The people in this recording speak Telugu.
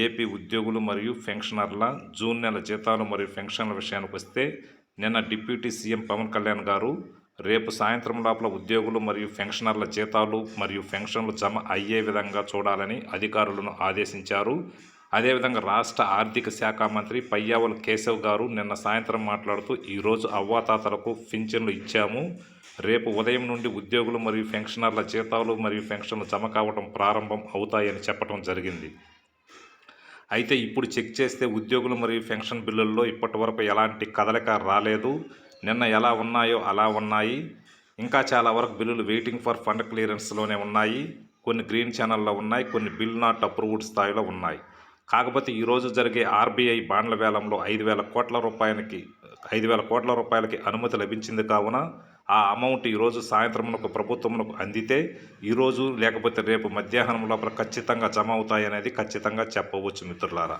ఏపీ ఉద్యోగులు మరియు పెన్షనర్ల జూన్ నెల జీతాలు మరియు పెన్షన్ల విషయానికి వస్తే నిన్న డిప్యూటీ సీఎం పవన్ కళ్యాణ్ గారు రేపు సాయంత్రం లోపల ఉద్యోగులు మరియు పెన్షనర్ల జీతాలు మరియు పెన్షన్లు జమ అయ్యే విధంగా చూడాలని అధికారులను ఆదేశించారు. అదేవిధంగా రాష్ట్ర ఆర్థిక శాఖ మంత్రి పయ్యావుల కేశవ్ గారు నిన్న సాయంత్రం మాట్లాడుతూ ఈరోజు అవ్వాతాతలకు పింఛన్లు ఇచ్చాము. రేపు ఉదయం నుండి ఉద్యోగులు మరియు పెన్షనర్ల జీతాలు మరియు పెన్షన్లు జమ కావడం ప్రారంభం అవుతాయని చెప్పడం జరిగింది. అయితే ఇప్పుడు చెక్ చేస్తే ఉద్యోగులు మరియు పెన్షన్ బిల్లుల్లో ఇప్పటి వరకు ఎలాంటి కదలిక రాలేదు. నిన్న ఎలా ఉన్నాయో అలా ఉన్నాయి. ఇంకా చాలా వరకు బిల్లులు వెయిటింగ్ ఫర్ ఫండ్ క్లియరెన్స్లోనే ఉన్నాయి. కొన్ని గ్రీన్ ఛానల్లో ఉన్నాయి కొన్ని బిల్ నాట్ అప్రూవ్డ్ స్థాయిలో ఉన్నాయి. కాకపోతే ఈరోజు జరిగే ఆర్బీఐ బాండ్ల వేలంలో ఐదు వేల కోట్ల రూపాయలకి ఐదు వేల కోట్ల రూపాయలకి అనుమతి లభించింది కావున ఆ అమౌంట్ ఈరోజు సాయంత్రమునకు ప్రభుత్వమునకు అందితే ఈరోజు లేకపోతే రేపు మధ్యాహ్నం లోపల ఖచ్చితంగా జమ అవుతాయనేది ఖచ్చితంగా చెప్పవచ్చు మిత్రులారా.